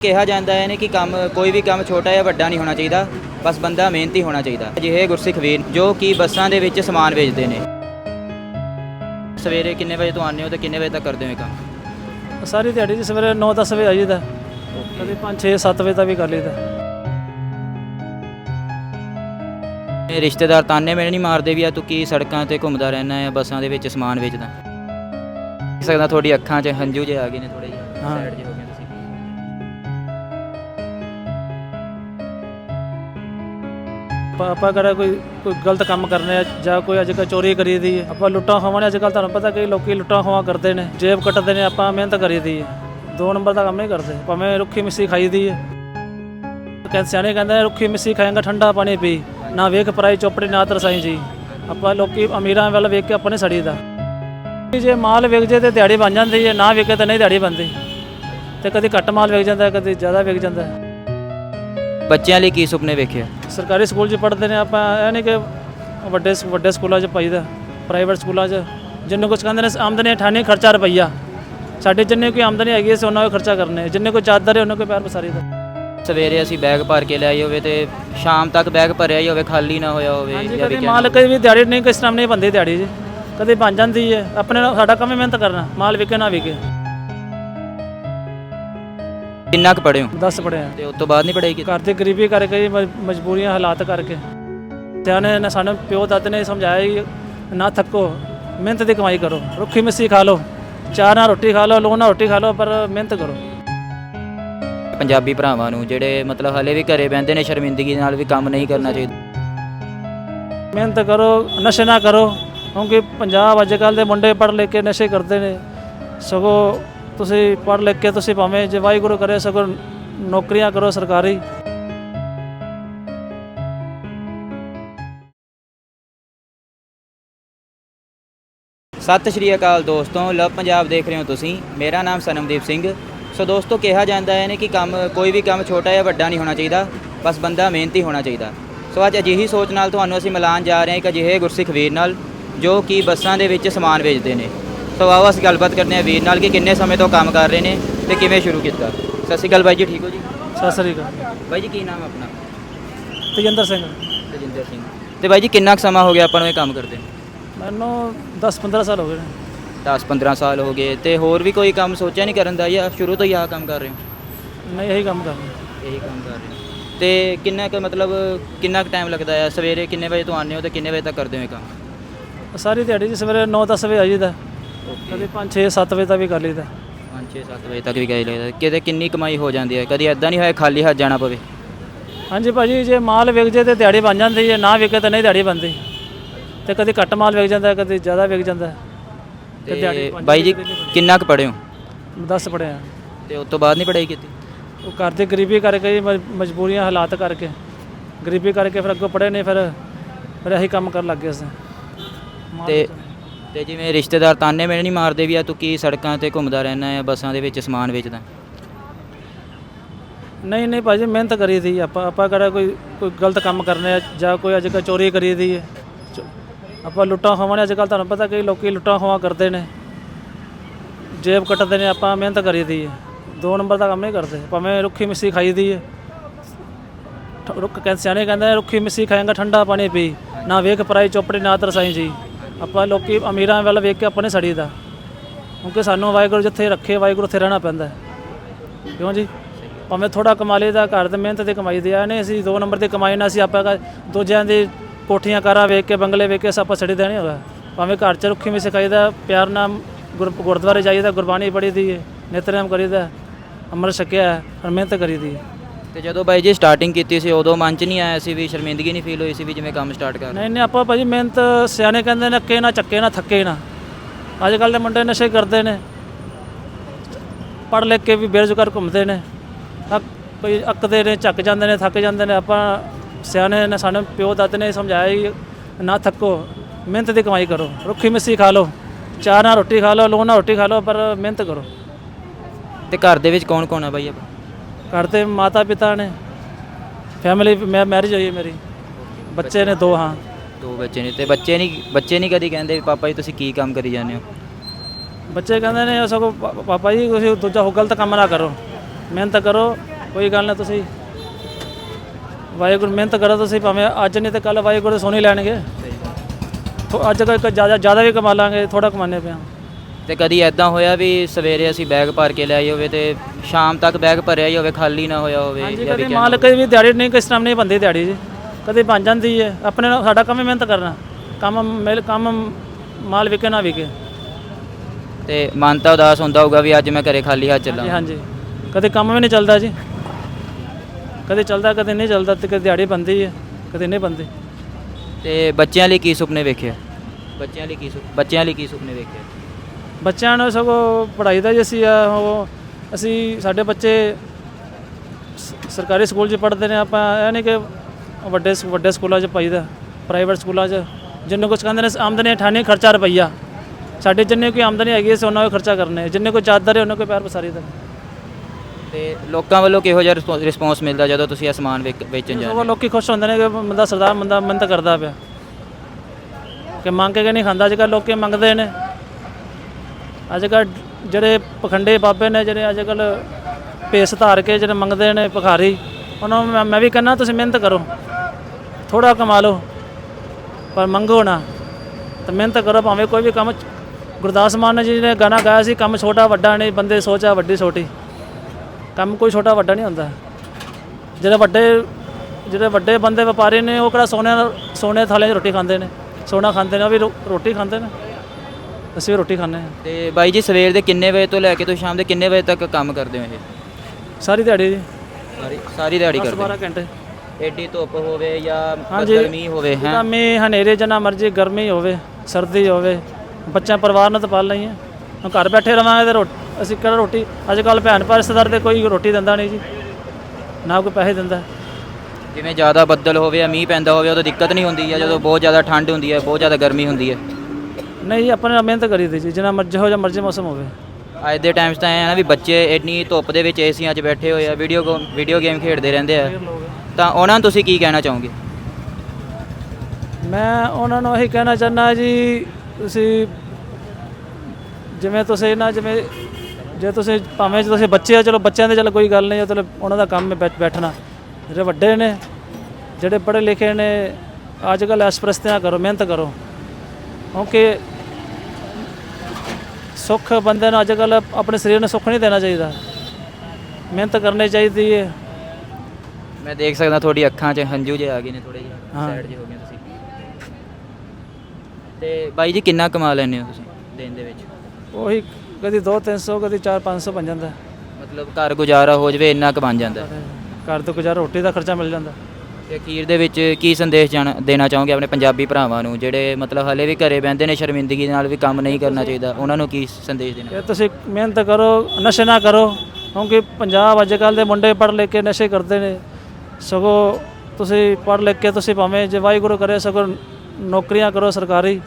ਕਿਹਾ ਜਾਂਦਾ ਹੈ ਨੇ ਕਿ ਕੰਮ ਕੋਈ ਵੀ ਕੰਮ ਛੋਟਾ ਜਾਂ ਵੱਡਾ ਨਹੀਂ ਹੋਣਾ ਚਾਹੀਦਾ ਬਸ ਬੰਦਾ ਮਿਹਨਤੀ ਹੋਣਾ ਚਾਹੀਦਾ। ਅਜਿਹੇ ਗੁਰਸਿੱਖ ਵੀਰ ਜੋ ਕਿ ਬੱਸਾਂ ਦੇ ਵਿੱਚ ਸਮਾਨ ਵੇਚਦੇ ਨੇ। ਸਵੇਰੇ ਕਿੰਨੇ ਵਜੇ ਤੋਂ ਆਉਂਦੇ ਹੋ ਤੇ ਕਿੰਨੇ ਵਜੇ ਤੱਕ ਕਰਦੇ ਹੋ ਇਹ ਕੰਮ? ਸਾਰੀ ਦਿਹਾੜੀ ਜੀ ਸਵੇਰੇ 9-10 ਵਜੇ ਆ ਜਾਈਦਾ। ਕਦੇ 5 6 7 ਵਜੇ ਤੱਕ ਵੀ ਕਰ ਲਈਦਾ। ਇਹ ਰਿਸ਼ਤੇਦਾਰ ਤਾਨੇ ਮੇਰੇ ਨਹੀਂ ਮਾਰਦੇ ਵੀ ਆ ਤੂੰ ਕੀ ਸੜਕਾਂ ਤੇ ਘੁੰਮਦਾ ਰਹਿਣਾ ਹੈ ਬੱਸਾਂ ਦੇ ਵਿੱਚ ਸਮਾਨ ਵੇਚਦਾ। ਦੇਖ ਸਕਦਾ ਤੁਹਾਡੀ ਅੱਖਾਂ 'ਚ ਹੰਝੂ ਜਿਹੇ ਆ ਗਏ ਨੇ ਥੋੜੇ ਜਿਹੇ ਹਾਂ। ਸਾਈਡ 'ਚ ਆਪਾਂ ਆਪਾਂ ਕਰਾ ਕੋਈ ਕੋਈ ਗਲਤ ਕੰਮ ਕਰਨੇ ਆ ਜਾਂ ਕੋਈ ਅੱਜ ਕੱਲ੍ਹ ਚੋਰੀ ਕਰੀ ਦੀ ਹੈ, ਆਪਾਂ ਲੁੱਟਾਂ ਖੋਵਾਂ ਨੇ ਅੱਜ ਕੱਲ੍ਹ ਤੁਹਾਨੂੰ ਪਤਾ ਕਈ ਲੋਕੀ ਲੁੱਟਾਂ ਖੋਵਾਂ ਕਰਦੇ ਨੇ, ਜੇਬ ਕੱਟਦੇ ਨੇ, ਆਪਾਂ ਮਿਹਨਤ ਕਰੀ ਦੀ ਹੈ। ਦੋ ਨੰਬਰ ਦਾ ਕੰਮ ਨਹੀਂ ਕਰਦੇ, ਭਾਵੇਂ ਰੁੱਖੀ ਮਿੱਸੀ ਖਾਈ ਦੀ ਹੈ। ਕਹਿੰਦੇ ਸਿਆਣੇ ਕਹਿੰਦੇ ਰੁੱਖੀ ਮਿੱਸੀ ਖਾਏਗਾ ਠੰਡਾ ਪਾਣੀ ਪੀ, ਨਾ ਵੇਖ ਪਰਾਈ ਚੋਪੜੀ, ਨਾ ਤਰਸਾਈ ਜੀ। ਆਪਾਂ ਲੋਕੀ ਅਮੀਰਾਂ ਵੱਲ ਵੇਖ ਕੇ ਆਪਣੇ ਸੜੀਦਾ। ਜੇ ਮਾਲ ਵਿਕ ਜੇ ਤੇ ਦਿਹਾੜੀ ਬਣ ਜਾਂਦੀ ਹੈ, ਨਾ ਵਿਕੇ ਤਾਂ ਨਹੀਂ ਦਿਹਾੜੀ ਬਣਦੀ। ਤੇ ਕਦੇ ਘੱਟ ਮਾਲ ਵਿਕ ਜਾਂਦਾ, ਕਦੇ ਜ਼ਿਆਦਾ ਵਿਕ ਜਾਂਦਾ। ਬੱਚਿਆਂ ਲਈ ਕੀ ਸੁਪਨੇ ਵੇਖਿਆ ਸਰਕਾਰੀ ਸਕੂਲ 'ਚ ਪੜ੍ਹਦੇ ਨੇ ਆਪਾਂ ਇਹ ਨਹੀਂ ਕਿ ਵੱਡੇ ਸ- ਵੱਡੇ ਸਕੂਲਾਂ 'ਚ ਪਾਈਦਾ ਪ੍ਰਾਈਵੇਟ ਸਕੂਲਾਂ 'ਚ। ਜਿੰਨੇ ਕੁਝ ਕਹਿੰਦੇ ਨੇ ਆਮਦਨੀ ਠਾਣੀ ਖਰਚਾ ਰੁਪਈਆ। ਸਾਡੇ ਜਿੰਨੇ ਕੋਈ ਆਮਦਨੀ ਹੈਗੀ ਅਸੀਂ ਉਹਨਾਂ ਦਾ ਖਰਚਾ ਕਰਨੇ ਜਿੰਨੇ ਕੋਈ ਚਾਦਰ ਹੈ ਉਹਨਾਂ ਕੋਈ ਪੈਰ ਪਸਾਰੀ ਦਾ। ਸਵੇਰੇ ਅਸੀਂ ਬੈਗ ਭਰ ਕੇ ਲਿਆਈ ਹੋਵੇ ਤੇ ਸ਼ਾਮ ਤੱਕ ਬੈਗ ਭਰਿਆ ਹੀ ਹੋਵੇ ਖਾਲੀ ਨਾ ਹੋਇਆ ਹੋਵੇ ਹਾਂਜੀ ਕਦੇ ਮਾਲ ਕਦੇ ਵੀ ਦਿਹਾੜੀ ਨਹੀਂ ਕਿਸ ਤਰ੍ਹਾਂ ਨਹੀਂ ਬੰਦੀ ਦਿਹਾੜੀ ਜੀ। ਕਦੇ ਬਣ ਜਾਂਦੀ ਹੈ। ਆਪਣੇ ਨਾਲ ਸਾਡਾ ਕੰਮ ਹੀ ਮਿਹਨਤ ਕਰਨਾ ਮਾਲ ਵਿਕੇ ਨਾ ਵਿਕੇ। ਕਿੰਨਾ ਕੁ ਪੜ੍ਹੇ ਹੋ? 10 ਪੜਿਆ ਤੇ ਉਸ ਤੋਂ ਬਾਅਦ ਨਹੀਂ ਪੜ੍ਹਾਈ ਕੀਤੀ? ਘਰ ਦੀ ਗਰੀਬੀ ਕਰਕੇ ਮਜਬੂਰੀਆਂ ਹਾਲਾਤ ਕਰਕੇ। ਸਿਆਣੇ ਨੇ ਸਾਨੂੰ ਪਿਓ ਦਾਦੇ ਨੇ ਸਮਝਾਇਆ ਕਿ ਨਾ ਥੱਕੋ ਮਿਹਨਤ ਦੀ ਕਮਾਈ ਕਰੋ। ਰੁੱਖੀ ਮਿੱਸੀ ਖਾ ਲਓ ਚਾਰ ਨਾਲ ਰੋਟੀ ਖਾ ਲਓ ਲੋਨ ਨਾਲ ਰੋਟੀ ਖਾ ਲਓ ਪਰ ਮਿਹਨਤ ਕਰੋ। ਪੰਜਾਬੀ ਭਰਾਵਾਂ ਨੂੰ ਜਿਹੜੇ ਮਤਲਬ ਹਲੇ ਵੀ ਘਰੇ ਬਹਿੰਦੇ ਨੇ ਸ਼ਰਮਿੰਦਗੀ ਨਾਲ ਵੀ ਕੰਮ ਨਹੀਂ ਕਰਨਾ ਚਾਹੀਦਾ। ਮਿਹਨਤ ਕਰੋ ਨਸ਼ੇ ਨਾ ਕਰੋ ਕਿਉਂਕਿ ਪੰਜਾਬ ਅੱਜ ਕੱਲ੍ਹ ਦੇ ਮੁੰਡੇ ਪੜ੍ਹ ਲਿਖ ਕੇ ਨਸ਼ੇ ਕਰਦੇ ਨੇ। ਸਗੋਂ ਤੁਸੀਂ ਪੜ੍ਹ ਲਿਖ ਕੇ ਤੁਸੀਂ ਭਾਵੇਂ ਜੇ ਵਾਹਿਗੁਰੂ ਕਰੇ, ਸਗੋਂ ਨੌਕਰੀਆਂ ਕਰੋ ਸਰਕਾਰੀ। ਸਤਿ ਸ਼੍ਰੀ ਅਕਾਲ ਦੋਸਤੋ, ਲਵ ਪੰਜਾਬ ਦੇਖ ਰਹੇ ਹੋ ਤੁਸੀਂ। ਮੇਰਾ ਨਾਮ ਸਨਮਦੀਪ ਸਿੰਘ। ਸੋ ਦੋਸਤੋ, ਕਿਹਾ ਜਾਂਦਾ ਹੈ ਨੇ ਕਿ ਕੰਮ, ਕੋਈ ਵੀ ਕੰਮ ਛੋਟਾ ਜਾਂ ਵੱਡਾ ਨਹੀਂ ਹੋਣਾ ਚਾਹੀਦਾ, ਬਸ ਬੰਦਾ ਮਿਹਨਤੀ ਹੋਣਾ ਚਾਹੀਦਾ। ਸੋ ਅੱਜ ਅਜਿਹੀ ਸੋਚ ਨਾਲ ਤੁਹਾਨੂੰ ਅਸੀਂ ਮਿਲਾਨ ਜਾ ਰਹੇ ਹਾਂ ਇੱਕ ਅਜਿਹੇ ਗੁਰਸਿੱਖ ਵੀਰ ਨਾਲ, ਜੋ ਕਿ ਬੱਸਾਂ ਦੇ ਵਿੱਚ ਸਮਾਨ ਵੇਚਦੇ ਨੇ। ਸੋ ਆਓ ਅਸੀਂ ਗੱਲਬਾਤ ਕਰਦੇ ਹਾਂ ਵੀਰ ਨਾਲ ਕਿ ਕਿੰਨੇ ਸਮੇਂ ਤੋਂ ਕੰਮ ਕਰ ਰਹੇ ਨੇ ਤੇ ਕਿਵੇਂ ਸ਼ੁਰੂ ਕੀਤਾ। ਸਤਿ ਸ਼੍ਰੀ ਅਕਾਲ ਬਾਈ ਜੀ ਠੀਕ ਹੋ ਜੀ? ਸਤਿ ਸ੍ਰੀ ਅਕਾਲ। ਬਾਈ ਜੀ ਕੀ ਨਾਮ ਆਪਣਾ? ਤੇਜਿੰਦਰ ਸਿੰਘ। ਤਜਿੰਦਰ ਸਿੰਘ। ਤੇ ਬਾਈ ਜੀ ਕਿੰਨਾ ਕੁ ਸਮਾਂ ਹੋ ਗਿਆ ਆਪਾਂ ਨੂੰ ਇਹ ਕੰਮ ਕਰਦੇ ਮੈਨੂੰ 10-15 ਸਾਲ ਹੋ ਗਏ ਨੇ। 10 15 ਸਾਲ ਹੋ ਗਏ ਤੇ ਹੋਰ ਵੀ ਕੋਈ ਕੰਮ ਸੋਚਿਆ ਨਹੀਂ ਕਰਨ ਦਾ ਜਾਂ ਸ਼ੁਰੂ ਤੋਂ ਹੀ ਆਹ ਕੰਮ ਕਰ ਰਹੇ ਹੋ? ਨਹੀਂ ਇਹੀ ਕੰਮ ਕਰਨਾ ਇਹੀ ਕੰਮ ਕਰ ਰਹੇ ਹੋ। ਤੇ ਕਿੰਨਾ ਕੁ ਮਤਲਬ ਕਿੰਨਾ ਕੁ ਟਾਈਮ ਲੱਗਦਾ ਹੈ ਸਵੇਰੇ ਕਿੰਨੇ ਵਜੇ ਤੋਂ ਆਉਂਦੇ ਹੋ ਤੇ ਕਿੰਨੇ ਵਜੇ ਤੱਕ ਕਰਦੇ ਹੋ ਇਹ ਕੰਮ? ਸਾਰੀ ਦਿਹਾੜੀ ਜੀ ਸਵੇਰੇ 9-10 ਵਜੇ ਆ ਜਾਈਦਾ ਕਦੇ 5-6-7 ਵਜੇ ਤੱਕ ਵੀ ਕਰ ਲਈਦਾ। 5 6 7 ਵਜੇ ਤੱਕ ਵੀ ਗਏ ਲੱਗਦਾ ਕਿਤੇ ਕਿੰਨੀ ਕਮਾਈ ਹੋ ਜਾਂਦੀ ਹੈ? ਕਦੀ ਐਦਾਂ ਨਹੀਂ ਹੋਇਆ ਖਾਲੀ ਹੱਥ ਜਾਣਾ ਪਵੇ? ਹਾਂਜੀ ਭਾਜੀ ਜੇ ਮਾਲ ਵਿਕ ਜੇ ਤੇ ਦਿਹਾੜੀ ਬਣ ਜਾਂਦੀ ਹੈ ਨਾ ਵਿਕੇ ਤਾਂ ਨਹੀਂ ਦਿਹਾੜੀ ਬਣਦੀ। ਤੇ ਕਦੀ ਘੱਟ ਮਾਲ ਵਿਕ ਜਾਂਦਾ ਕਦੀ ਜ਼ਿਆਦਾ ਵਿਕ ਜਾਂਦਾ। ਤੇ ਦਿਹਾੜੀ ਤੇ ਪੰਜ ਬਾਈ ਜੀ ਕਿੰਨਾ ਕੁ ਪੜ੍ਹੇ ਹੋ? 10 ਪੜਿਆ ਤੇ ਉਸ ਤੋਂ ਬਾਅਦ ਨਹੀਂ ਪੜ੍ਹਾਈ ਕੀਤੀ? ਉਹ ਘਰ ਦੀ ਗਰੀਬੀ ਕਰਕੇ ਜੀ, ਮਜ- ਮਜਬੂਰੀਆਂ ਹਾਲਾਤ ਕਰਕੇ। ਗਰੀਬੀ ਕਰਕੇ ਫਿਰ ਅੱਗੋਂ ਪੜੇ ਨਹੀਂ ਫਿਰ ਫਿਰ ਇਹੀ ਕੰਮ ਕਰਨ ਲੱਗ ਗਏ ਅਸੀਂ। ਤੇ ਤੇ ਜਿਵੇਂ ਰਿਸ਼ਤੇਦਾਰ ਤਾਨੇ ਮੇਰੇ ਨਹੀਂ ਮਾਰਦੇ ਵੀ ਆ ਤੂੰ ਕੀ ਸੜਕਾਂ ਤੇ ਘੁੰਮਦਾ ਰਹਿਣਾ ਹੈ ਬੱਸਾਂ ਦੇ ਵਿੱਚ ਸਮਾਨ ਵੇਚਦਾ? ਨਹੀਂ ਨਹੀਂ ਭਾਜੀ ਮਿਹਨਤ ਕਰੀ ਦੀ ਆਪਾਂ ਆਪਾਂ ਕਿਹੜਾ ਕੋਈ ਕੋਈ ਗਲਤ ਕੰਮ ਕਰਨੇ ਆ ਜਾਂ ਕੋਈ ਅੱਜ ਕੱਲ੍ਹ ਚੋਰੀ ਕਰੀ ਦੀ ਹੈ ਚੋ- ਆਪਾਂ ਲੁੱਟਾਂ ਖੋਵਾਂ ਨੇ ਅੱਜ ਕੱਲ੍ਹ ਤੁਹਾਨੂੰ ਪਤਾ ਕਈ ਲੋਕੀ ਲੁੱਟਾਂ ਖੋਵਾਂ ਕਰਦੇ ਨੇ। ਜੇਬ ਕੱਟਦੇ ਨੇ ਆਪਾਂ ਮਿਹਨਤ ਕਰੀ ਦੀ ਹੈ ਦੋ ਨੰਬਰ ਦਾ ਕੰਮ ਨਹੀਂ ਕਰਦੇ। ਭਾਵੇਂ ਰੁੱਖੀ ਮਿੱਸੀ ਖਾਈ ਦੀ ਹੈ ਠ- ਰੁੱਖ ਕਹਿੰਦੇ ਸਿਆਣੇ ਕਹਿੰਦੇ ਨੇ, ਰੁੱਖੀ ਮਿੱਸੀ ਖਾਏਗਾ ਠੰਡਾ ਪਾਣੀ ਪੀ। ਨਾ ਵੇਖ ਪਰਾਈ ਚੋਪੜੀ ਨਾ ਤਰਸਾਈ ਜੀ। ਆਪਾਂ ਲੋਕੀ ਅਮੀਰਾਂ ਵੱਲ ਵੇਖ ਕੇ ਆਪਾਂ ਆਪਣੇ ਸੜੀਦਾ ਕਿਉਂਕਿ ਸਾਨੂੰ ਵਾਹਿਗੁਰੂ ਜਿੱਥੇ ਰੱਖੇ ਵਾਹਿਗੁਰੂ ਉੱਥੇ ਰਹਿਣਾ ਪੈਂਦਾ ਹੈ। ਕਿਉਂ ਜੀ ਭਾਵੇਂ ਥੋੜਾ ਕਮਾ ਲਈਦਾ ਘਰ ਤੇ ਮਿਹਨਤ 'ਤੇ ਕਮਾਈ ਦੇ ਆ ਨੇ ਅਸੀਂ ਦੋ ਨੰਬਰ 'ਤੇ ਕਮਾਈ ਨਾ ਅਸੀਂ ਆਪਾਂ ਕ- ਦੂਜਿਆਂ ਦੀ ਕੋਠੀਆਂ ਕਾਰਾਂ ਵੇਖ ਕੇ ਬੰਗਲੇ ਵੇਖ ਕੇ ਅਸੀਂ ਆਪਾਂ ਛੜੀ ਦੇਣੀ ਹੋਗਾ ਭਾਵੇਂ ਘਰ ਚ ਰੁੱਖੀ ਮਿੱਸੀ ਖਾਈਦਾ ਪਿਆਰ ਨਾਲ ਗੁਰ- ਗੁਰਦੁਆਰੇ ਜਾਈਦਾ ਗੁਰਬਾਣੀ ਪੜ੍ਹੀ ਦੀ ਹੈ ਨਿਤਨੇਮ ਕਰੀਦਾ ਅੰਮ੍ਰਿਤ ਛਕਿਆ ਹੈ, ਔਰ ਮਿਹਨਤ ਕਰੀ ਦੀ ਹੈ। ਤੇ ਜਦੋਂ ਬਾਈ ਜੀ ਸਟਾਰਟਿੰਗ ਕੀਤੀ ਸੀ ਉਦੋਂ ਮਨ 'ਚ ਨਹੀਂ ਆਇਆ ਸੀ ਵੀ ਸ਼ਰਮਿੰਦਗੀ ਨਹੀਂ ਫੀਲ ਹੋਈ ਸੀ ਵੀ ਜਿਵੇਂ ਕੰਮ ਸਟਾਰਟ ਕਰ ਨਹੀਂ ਨਹੀਂ ਆਪਾਂ ਭਾਜੀ ਮਿਹਨਤ ਸਿਆਣੇ ਕਹਿੰਦੇ ਨੇ ਅੱਕੇ ਨਾ ਚੱਕੇ ਨਾ ਥੱਕੇ ਨਾ। ਅੱਜ ਕੱਲ ਦੇ ਮੁੰਡੇ ਨਸ਼ੇ ਕਰਦੇ ਨੇ। ਪੜ੍ਹ ਲਿਖ ਕੇ ਵੀ ਬੇਰੁਜ਼ਗਾਰ ਘੁੰਮਦੇ ਨੇ। ਅੱਕ ਕੋਈ ਅੱਕਦੇ ਨੇ ਚੱਕ ਜਾਂਦੇ ਨੇ ਥੱਕ ਜਾਂਦੇ ਨੇ। ਆਪਾਂ ਸਿਆਣੇ ਨੇ ਸਾਨੂੰ ਪਿਓ ਦਾਦੇ ਨੇ ਸਮਝਾਇਆ ਕਿ ਨਾ ਥੱਕੋ ਮਿਹਨਤ ਦੀ ਕਮਾਈ ਕਰੋ। ਰੁੱਖੀ ਮਿੱਸੀ ਖਾ ਲਓ ਚਾਰ ਨਾਲ ਰੋਟੀ ਖਾ ਲਓ ਲੋਨ ਨਾਲ ਰੋਟੀ ਖਾ ਲਓ ਪਰ ਮਿਹਨਤ ਕਰੋ। ਤੇ ਘਰ ਦੇ ਵਿੱਚ ਕੌਣ ਕੌਣ ਆ ਬਾਈ ਆਪਾਂ? ਘਰ ਤੇ ਮਾਤਾ ਪਿਤਾ ਨੇ ਫੈਮਿਲੀ ਮੈਂ ਮੈਰਿਜ ਹੋਈ ਹੈ ਮੇਰੀ। ਬੱਚੇ ਨੇ ਦੋ ਹਾਂ। ਦੋ ਬੱਚੇ ਨੇ ਤੇ ਬੱਚੇ ਨਹੀਂ ਬੱਚੇ ਨਹੀਂ ਕਦੀ ਕਹਿੰਦੇ ਵੀ ਪਾਪਾ ਜੀ ਤੁਸੀਂ ਕੀ ਕੰਮ ਕਰੀ ਜਾਂਦੇ ਹੋ? ਬੱਚੇ ਕਹਿੰਦੇ ਨੇ ਸਗੋਂ ਪਾ- ਪਾਪਾ ਜੀ ਤੁਸੀਂ ਦੂਜਾ ਹੋ ਗਲਤ ਕੰਮ ਨਾ ਕਰੋ। ਮਿਹਨਤ ਕਰੋ ਕੋਈ ਗੱਲ ਨਹੀਂ ਤੁਸੀਂ। ਵਾਹਿਗੁਰੂ ਮਿਹਨਤ ਕਰੋ ਤੁਸੀਂ ਭਾਵੇਂ ਅੱਜ ਨਹੀਂ ਤੇ ਕੱਲ ਵਾਹਿਗੁਰੂ ਸੋਨੀ ਲੈਣਗੇ। ਥੋ- ਅੱਜ ਕੱਲ੍ਹ ਜ਼ਿਆਦਾ ਜ਼ਿਆਦਾ ਵੀ ਕਮਾ ਲਾਂਗੇ ਥੋੜਾ ਕਮਾਨੇ ਪਿਆ ਤੇ ਕਦੀ ਐਦਾਂ ਹੋਇਆ ਵੀ ਸਵੇਰੇ ਅਸੀਂ ਬੈਗ ਭਰ ਕੇ ਲੈ ਆਏ ਹੋਵੇ ਤੇ ਸ਼ਾਮ ਤੱਕ ਬੈਗ ਭਰਿਆ ਹੀ ਹੋਵੇ ਖਾਲੀ ਨਾ ਹੋਇਆ ਹੋਵੇ ਹਾਂਜੀ ਕਦੇ ਮਾਲਕ ਵੀ ਦਿਹਾੜੀ ਨਹੀਂ ਕਿਸ ਟਾਈਮ ਨਹੀਂ ਬੰਦੀ ਦਿਹਾੜੀ ਜੀ। ਕਦੇ ਬਣ ਜਾਂਦੀ ਹੈ ਆਪਣੇ ਨਾਲ ਸਾਡਾ ਕੰਮ ਹੀ ਮਿਹਨਤ ਕਰਨਾ। ਕੰਮ ਮਿਲ ਕੰਮ ਮਾਲ ਵਿਕੇ ਨਾ ਵਿਕੇ। ਤੇ ਮਨ ਤਾਂ ਉਦਾਸ ਹੁੰਦਾ ਹੋਊਗਾ ਵੀ ਅੱਜ ਮੈਂ ਘਰੇ ਖਾਲੀ ਹੱਥ ਚੱਲਾਂ। ਜੀ ਹਾਂਜੀ। ਕਦੇ ਕੰਮ ਵੀ ਨਹੀਂ ਚੱਲਦਾ ਜੀ। ਕਦੇ ਚੱਲਦਾ ਕਦੇ ਨਹੀਂ ਚੱਲਦਾ ਤੇ ਕਦੇ ਦਿਹਾੜੀ ਬੰਦੀ ਹੈ ਕਦੇ ਨਹੀਂ ਬੰਦੀ ਤੇ ਬੱਚਿਆਂ ਲਈ ਕੀ ਸੁਪਨੇ ਵੇਖਿਆ ਬੱਚਿਆਂ ਲਈ ਕੀ ਸੁਪ- ਬੱਚਿਆਂ ਲਈ ਕੀ ਸੁਪਨੇ ਵੇਖਿਆ ਬੱਚਿਆਂ ਨੂੰ ਸਗੋਂ ਪੜ੍ਹਾਈ ਦਾ ਜੀ ਅਸੀਂ ਆ ਉਹ ਅਸੀਂ ਸਾਡੇ ਬੱਚੇ ਸ- ਸਰਕਾਰੀ ਸਕੂਲ 'ਚ ਪੜ੍ਹਦੇ ਨੇ ਆਪਾਂ ਇਹ ਨਹੀਂ ਕਿ ਵੱਡੇ ਸ- ਵੱਡੇ ਸਕੂਲਾਂ 'ਚ ਪਾਈਦਾ ਪ੍ਰਾਈਵੇਟ ਸਕੂਲਾਂ 'ਚ ਜਿੰਨੇ ਕੁਛ ਕਹਿੰਦੇ ਨੇ ਆਮਦਨੀ ਅਠਾਨੀ ਖਰਚਾ ਰੁਪਈਆ। ਸਾਡੇ ਜਿੰਨੇ ਕੋਈ ਆਮਦਨੀ ਹੈਗੀ ਅਸੀਂ ਉਹਨਾਂ ਕੋਈ ਖਰਚਾ ਕਰਨੇ ਜਿੰਨੇ ਕੋਈ ਚਾਦਰ ਹੈ ਉਹਨਾਂ ਕੋਈ ਪੈਰ ਪਸਾਰੀ ਦਾ। ਤੇ ਲੋਕਾਂ ਵੱਲੋਂ ਕਿਹੋ ਜਿਹਾ ਰਿਸਪੌ- ਰਿਸਪੌਂਸ ਮਿਲਦਾ ਜਦੋਂ ਤੁਸੀਂ ਇਹ ਸਮਾਨ ਵੇਚ- ਵੇਚਣ ਜਾਂਦੇ ਸਗੋਂ ਲੋਕੀ ਖੁਸ਼ ਹੁੰਦੇ ਨੇ ਕਿ ਬੰਦਾ ਸਰਦਾਰ ਬੰਦਾ ਮਿਹਨਤ ਕਰਦਾ ਪਿਆ। ਕਿ ਮੰਗ ਕੇ ਨਹੀਂ ਖਾਂਦਾ ਅੱਜ ਕੱਲ੍ਹ ਲੋਕੀ ਮੰਗਦੇ ਨੇ। ਅੱਜ ਕੱਲ੍ਹ ਜਿਹੜੇ ਪਖੰਡੇ ਬਾਬੇ ਨੇ, ਜਿਹੜੇ ਅੱਜ ਕੱਲ੍ਹ ਭੇਸ ਧਾਰ ਕੇ ਜਿਹੜੇ ਮੰਗਦੇ ਨੇ ਭਿਖਾਰੀ, ਉਹਨਾਂ ਨੂੰ ਮੈਂ- ਮੈਂ ਵੀ ਕਹਿੰਦਾ, ਤੁਸੀਂ ਮਿਹਨਤ ਕਰੋ। ਥੋੜਾ ਕਮਾ ਲਓ, ਪਰ ਮੰਗੋ ਨਾ। ਤੇ ਮਿਹਨਤ ਕਰੋ, ਭਾਵੇਂ ਕੋਈ ਵੀ ਕੰਮ ਗੁਰਦਾਸ ਮਾਨ ਜੀ ਨੇ ਗਾਣਾ ਗਾਇਆ ਸੀ, ਕੰਮ ਛੋਟਾ, ਵੱਡਾ ਨਹੀਂ, ਬੰਦੇ ਸੋਚਾ ਵੱਡੀ ਛੋਟੀ ਕੰਮ ਕੋਈ ਛੋਟਾ, ਵੱਡਾ ਨਹੀਂ ਹੁੰਦਾ। ਜਿਹੜੇ ਵੱਡੇ ਜਿਹੜੇ ਵੱਡੇ ਬੰਦੇ ਵਪਾਰੀ ਨੇ, ਉਹ ਕਿਹੜਾ ਸੋਨੇ ਨਾਲ- ਸੋਨੇ ਥਾਲੇ 'ਚ ਰੋਟੀ ਖਾਂਦੇ ਨੇ? ਸੋਨਾ ਖਾਂਦੇ ਨੇ, ਉਹ ਵੀ ਰੋ- ਰੋਟੀ ਖਾਂਦੇ ਨੇ। ਅਸੀਂ ਵੀ ਰੋਟੀ ਖਾਂਦੇ ਹਾਂ। ਤੇ ਬਾਈ ਜੀ ਸਵੇਰ ਦੇ ਕਿੰਨੇ ਵਜੇ ਤੋਂ ਲੈ ਕੇ ਤੁਸੀਂ ਸ਼ਾਮ ਦੇ ਕਿੰਨੇ ਵਜੇ ਤੱਕ ਕੰਮ ਕਰਦੇ ਹੋ ਇਹ? ਸਾਰੀ ਦਿਹਾੜੀ ਜੀ। ਸਾਰੀ ਸਾਰੀ ਦਿਹਾੜੀ 10 ਕਰਦੇ 12 ਘੰਟੇ। ਏਡੀ ਧੁੱਪ ਹੋਵੇ ਜਾਂ ਹਾਂਜੀ। ਗਰਮੀ ਹੋਵੇ ਹੈ? ਜਿੱਦਾਂ ਮੀਂਹ ਹਨੇਰੇ ਜਨਾ ਮਰਜ਼ੀ ਗਰਮੀ ਹੋਵੇ ਸਰਦੀ ਹੋਵੇ ਬੱਚਾ ਪਰਿਵਾਰ ਨੂੰ ਤਾਂ ਹੀ ਹੈ ਹੁਣ ਘਰ ਬੈਠੇ ਰਵਾਂਗੇ ਤੇ ਰੋਟੀ ਅਸੀਂ ਕਿਹੜਾ ਰੋਟੀ ਅੱਜ ਕੱਲ ਭੈਣ ਭਰਾ ਰਿਸ਼ਤੇਦਾਰ ਤੇ ਕੋਈ ਰੋਟੀ ਦਿੰਦਾ ਨਹੀਂ ਜੀ। ਨਾ ਕੋਈ ਪੈਸੇ ਦਿੰਦਾ। ਜਿਵੇਂ ਜ਼ਿਆਦਾ ਬੱਦਲ ਹੋਵੇ ਜਾਂ ਮੀਂਹ ਪੈਂਦਾ ਹੋਵੇ ਉਦੋਂ ਦਿੱਕਤ ਨਹੀਂ ਹੁੰਦੀ ਜਾਂ ਜਦੋਂ ਬਹੁਤ ਜ਼ਿਆਦਾ ਠੰਡ ਹੁੰਦੀ ਹੈ ਬਹੁਤ ਜ਼ਿਆਦਾ ਗਰਮੀ ਹੁੰਦੀ ਹੈ। ਨਹੀਂ ਜੀ, ਆਪਣੇ ਨਾਲ ਮਿਹਨਤ ਕਰੀਦੀ ਜੀ ਜਿੰਨਾ ਮਰਜ਼ੀ ਹੋ ਜਾਂ ਮਰਜ਼ੀ ਮੌਸਮ ਹੋਵੇ। ਅੱਜ ਦੇ ਟਾਈਮਸ ਤਾਂ ਐ ਨਾ ਵੀ ਬੱਚੇ ਇੰਨੀ ਧੁੱਪ ਦੇ ਵਿੱਚ ਏਸੀਆਂ 'ਚ ਬੈਠੇ ਹੋਏ ਆ ਵੀਡੀਓ ਵੀਡੀਓ ਗੇਮ ਖੇਡਦੇ ਰਹਿੰਦੇ ਆ। ਤਾਂ ਉਹਨਾਂ ਨੂੰ ਤੁਸੀਂ ਕੀ ਕਹਿਣਾ ਚਾਹੋਗੇ? ਮੈਂ ਉਹਨਾਂ ਨੂੰ ਇਹੀ ਕਹਿਣਾ ਚਾਹੁੰਦਾ ਜੀ ਤੁਸੀਂ ਜਿਵੇਂ ਤੁਸੀਂ ਨਾ ਜਿਵੇਂ ਜੇ ਤੁਸੀਂ ਭਾਵੇਂ ਜੇ ਤੁਸੀਂ ਬੱਚੇ ਆ ਚਲੋ ਬੱਚਿਆਂ ਦੇ ਚਲੋ ਕੋਈ ਗੱਲ ਨਹੀਂ ਚਲੋ ਉਹਨਾਂ ਦਾ ਕੰਮ ਹੈ ਬੈਠ- ਬੈਠਣਾ। ਜਿਹੜੇ ਵੱਡੇ ਨੇ ਜਿਹੜੇ ਪੜ੍ਹੇ ਲਿਖੇ ਨੇ ਅੱਜ ਕੱਲ੍ਹ ਐਸਪ੍ਰਸਤੀਆਂ ਕਰੋ ਮਿਹਨਤ ਕਰੋ। ਕਿਉਂਕਿ ਸੁੱਖ ਬੰਦੇ ਨੂੰ ਅੱਜ ਕੱਲ੍ਹ ਆਪਣੇ ਸਰੀਰ ਨੂੰ ਸੁੱਖ ਨਹੀਂ ਦੇਣਾ ਚਾਹੀਦਾ। ਮਿਹਨਤ ਕਰਨੀ ਚਾਹੀਦੀ ਹੈ ਮੈਂ ਦੇਖ ਸਕਦਾ ਤੁਹਾਡੀ ਅੱਖਾਂ 'ਚ ਹੰਝੂ ਜੇ ਆ ਗਏ ਨੇ ਥੋੜੇ ਜਿਹੇ ਹਾਂ। ਸਾਈਡ ਜੇ ਹੋ ਗਏ ਤੁਸੀਂ। ਤੇ ਬਾਈ ਜੀ ਕਿੰਨਾ ਕਮਾ ਲੈਂਦੇ ਹੋ ਤੁਸੀਂ ਦਿਨ ਦੇ ਵਿੱਚ? ਉਹੀ ਕਦੀ 2 300 ਕਦੀ 4 500 ਬਣ ਜਾਂਦਾ। ਮਤਲਬ ਘਰ ਗੁਜ਼ਾਰਾ ਹੋ ਜਵੇ ਇੰਨਾ ਕੁ ਬਣ ਜਾਂਦਾ। ਘਰ ਤੋਂ ਗੁਜ਼ਾਰਾ ਰੋਟੀ ਦਾ ਖਰਚਾ ਮਿਲ ਜਾਂਦਾ। ਤੇ ਅਖੀਰ ਦੇ ਵਿੱਚ ਕੀ ਸੰਦੇਸ਼ ਜਾਣਾ ਦੇਣਾ ਚਾਹੋਗੇ ਆਪਣੇ ਪੰਜਾਬੀ ਭਰਾਵਾਂ ਨੂੰ ਜਿਹੜੇ ਮਤਲਬ ਹਲੇ ਵੀ ਘਰੇ ਬਹਿੰਦੇ ਨੇ ਸ਼ਰਮਿੰਦਗੀ ਨਾਲ ਵੀ ਕੰਮ ਨਹੀਂ ਕਰਨਾ ਚਾਹੀਦਾ ਉਹਨਾਂ ਨੂੰ ਕੀ ਸੰਦੇਸ਼ ਦੇਣਾ? ਇਹ ਤੁਸੀਂ ਮਿਹਨਤ ਕਰੋ ਨਸ਼ੇ ਨਾ ਕਰੋ ਕਿਉਂਕਿ ਪੰਜਾਬ ਅੱਜ ਕੱਲ੍ਹ ਦੇ ਮੁੰਡੇ ਪੜ੍ਹ ਲਿਖ ਕੇ ਨਸ਼ੇ ਕਰਦੇ ਨੇ। ਸਗੋਂ ਤੁਸੀਂ ਪੜ੍ਹ ਲਿਖ ਕੇ ਤੁਸੀਂ ਭਾਵੇਂ ਜੇ ਵਾਹਿਗੁਰੂ ਕਰੇ ਸਗੋਂ ਨੌਕਰੀਆਂ ਕਰੋ ਸਰਕਾਰੀ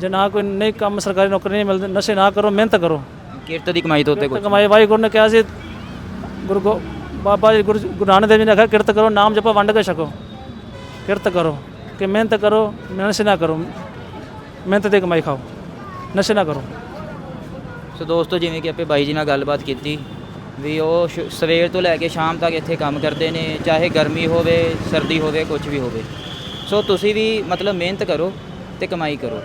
ਜੇ ਨਾ ਕੋਈ ਨਹੀਂ ਕੰਮ ਸਰਕਾਰੀ ਨੌਕਰੀ ਨਹੀਂ ਮਿਲਦੀ ਨਸ਼ੇ ਨਾ ਕਰੋ ਮਿਹਨਤ ਕਰੋ। ਕਿਰਤ ਦੀ ਕਮਾਈ ਤੋਂ ਉੱਤੇ ਕੁਝ ਕਮਾਈ ਵਾਹਿਗੁਰੂ ਨੇ ਕਿਹਾ ਸੀ ਗੁਰੂ ਗੋ ਬਾਬਾ ਜੀ ਗੁਰੂ ਗੁਰੂ ਨਾਨਕ ਦੇਵ ਜੀ ਨੇ ਆਖਿਆ, ਕਿਰਤ ਕਰੋ, ਨਾਮ ਜਪੋ, ਵੰਡ ਕੇ ਛਕੋ। ਕਿਰਤ ਕਰੋ, ਕਿ ਮਿਹਨਤ ਕਰੋ ਨਸ਼ੇ ਨਾ ਕਰੋ, ਮਿਹਨਤ 'ਤੇ ਕਮਾਈ ਖਾਓ, ਨਸ਼ੇ ਨਾ ਕਰੋ। ਸੋ ਦੋਸਤੋ, ਜਿਵੇਂ ਕਿ ਆਪੇ ਬਾਈ ਜੀ ਨਾਲ ਗੱਲਬਾਤ ਕੀਤੀ, ਵੀ ਉਹ ਸ਼- ਸਵੇਰ ਤੋਂ ਲੈ ਕੇ ਸ਼ਾਮ ਤੱਕ ਇੱਥੇ ਕੰਮ ਕਰਦੇ ਨੇ, ਚਾਹੇ ਗਰਮੀ ਹੋਵੇ, ਸਰਦੀ ਹੋਵੇ ਕੁਝ ਵੀ ਹੋਵੇ। ਸੋ ਤੁਸੀਂ ਵੀ ਮਤਲਬ ਮਿਹਨਤ ਕਰੋ ਤੇ ਕਮਾਈ ਕਰੋ।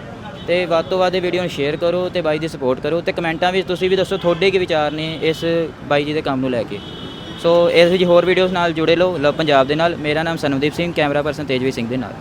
ਤੇ ਵੱਧ ਤੋਂ ਵੱਧ ਇਹ ਵੀਡੀਓ ਨੂੰ ਸ਼ੇਅਰ ਕਰੋ ਤੇ ਬਾਈ ਦੀ ਸਪੋਰਟ ਕਰੋ ਤੇ ਕਮੈਂਟਾਂ ਵਿੱਚ ਤੁਸੀਂ ਵੀ ਦੱਸੋ ਤੁਹਾਡੇ ਕੀ ਵਿਚਾਰ ਨੇ ਇਸ ਬਾਈ ਜੀ ਦੇ ਕੰਮ ਨੂੰ ਲੈ ਕੇ। ਸੋ ਇਸ ਵਿੱਚ ਹੋਰ ਵੀਡੀਓਜ਼ ਨਾਲ ਜੁੜੇ ਰਹੋ ਲਵ ਪੰਜਾਬ ਦੇ ਨਾਲ। ਮੇਰਾ ਨਾਮ ਸਨਮਦੀਪ ਸਿੰਘ, ਕੈਮਰਾ ਪਰਸਨ ਤੇਜਵੀ ਸਿੰਘ ਦੇ ਨਾਲ।